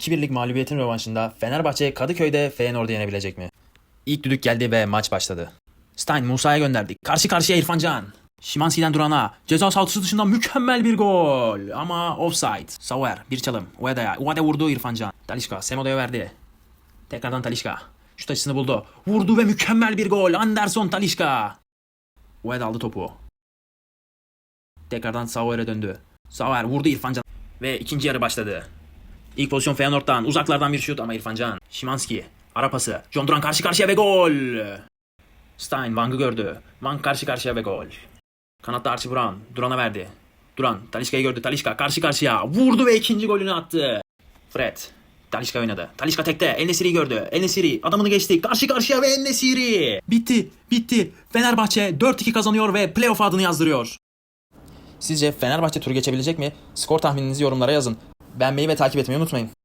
2-1'lik mağlubiyetin rövanşında Fenerbahçe Kadıköy'de Feyenoord'u yenebilecek mi? İlk düdük geldi ve maç başladı. Stein Musa'ya gönderdi. Karşı karşıya İrfan Can. Şimanski'den Duran'a. Ceza sahası dışından mükemmel bir gol. Ama offside. Sauer bir çalım. Ueda'ya. Ueda vurdu İrfan Can. Talişka Semodo'ya verdi. Tekrardan Talişka. Şut açısını buldu. Vurdu ve mükemmel bir gol. Anderson Talişka. Ueda aldı topu. Tekrardan Sauer'e döndü. Sauer vurdu İrfan Can. Ve ikinci yarı başladı. İlk pozisyon Feyenoord'dan. Uzaklardan bir şut ama İrfan Can. Şimanski. Ara pası. John Duran karşı karşıya ve gol. Stein Wang'ı gördü. Wang karşı karşıya ve gol. Kanatta Archie Brown. Duran'a verdi. Duran Talişka'yı gördü. Talişka karşı karşıya. Vurdu ve ikinci golünü attı. Fred. Talişka oynadı. Talişka tekte. Enesiri'yi gördü. Enesiri adamını geçti. Karşı karşıya ve Enesiri. Bitti. Bitti. Fenerbahçe 4-2 kazanıyor ve playoff adını yazdırıyor. Sizce Fenerbahçe turu geçebilecek mi? Skor tahmininizi yorumlara yazın. Beğenmeyi ve takip etmeyi unutmayın.